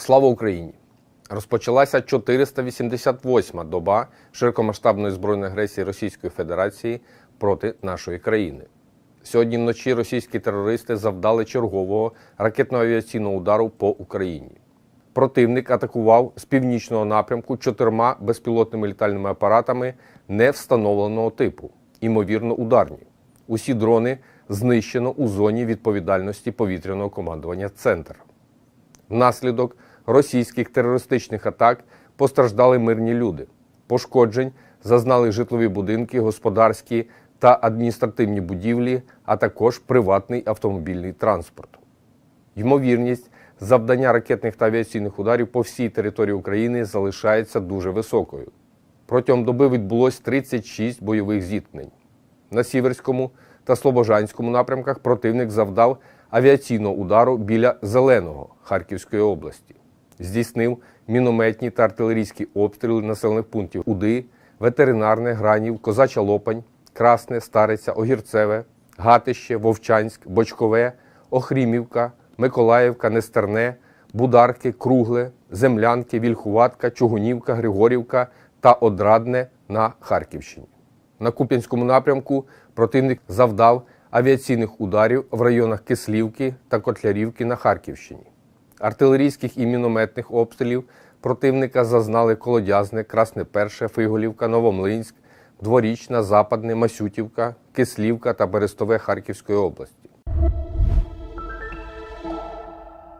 Слава Україні! Розпочалася 488-ма доба широкомасштабної збройної агресії Російської Федерації проти нашої країни. Сьогодні вночі російські терористи завдали чергового ракетно-авіаційного удару по Україні. Противник атакував з північного напрямку чотирма безпілотними літальними апаратами невстановленого типу, імовірно, ударні. Усі дрони знищено у зоні відповідальності повітряного командування Центр. Внаслідок російських терористичних атак постраждали мирні люди. Пошкоджень зазнали житлові будинки, господарські та адміністративні будівлі, а також приватний автомобільний транспорт. Ймовірність завдання ракетних та авіаційних ударів по всій території України залишається дуже високою. Протягом доби відбулось 36 бойових зіткнень. На Сіверському та Слобожанському напрямках противник завдав авіаційного удару біля Зеленого Харківської області. Здійснив мінометні та артилерійські обстріли населених пунктів Уди, Ветеринарне, Гранів, Козача Лопань, Красне, Стариця, Огірцеве, Гатище, Вовчанськ, Бочкове, Охрімівка, Миколаївка, Нестерне, Бударки, Кругле, Землянки, Вільхуватка, Чугунівка, Григорівка та Одрадне на Харківщині. На Куп'янському напрямку противник завдав авіаційних ударів в районах Кислівки та Котлярівки на Харківщині артилерійських і мінометних обстрілів противника зазнали Колодязне, Красне Перше, Фиголівка, Новомлинськ, Дворічна, Западне, Масютівка, Кислівка та Берестове Харківської області.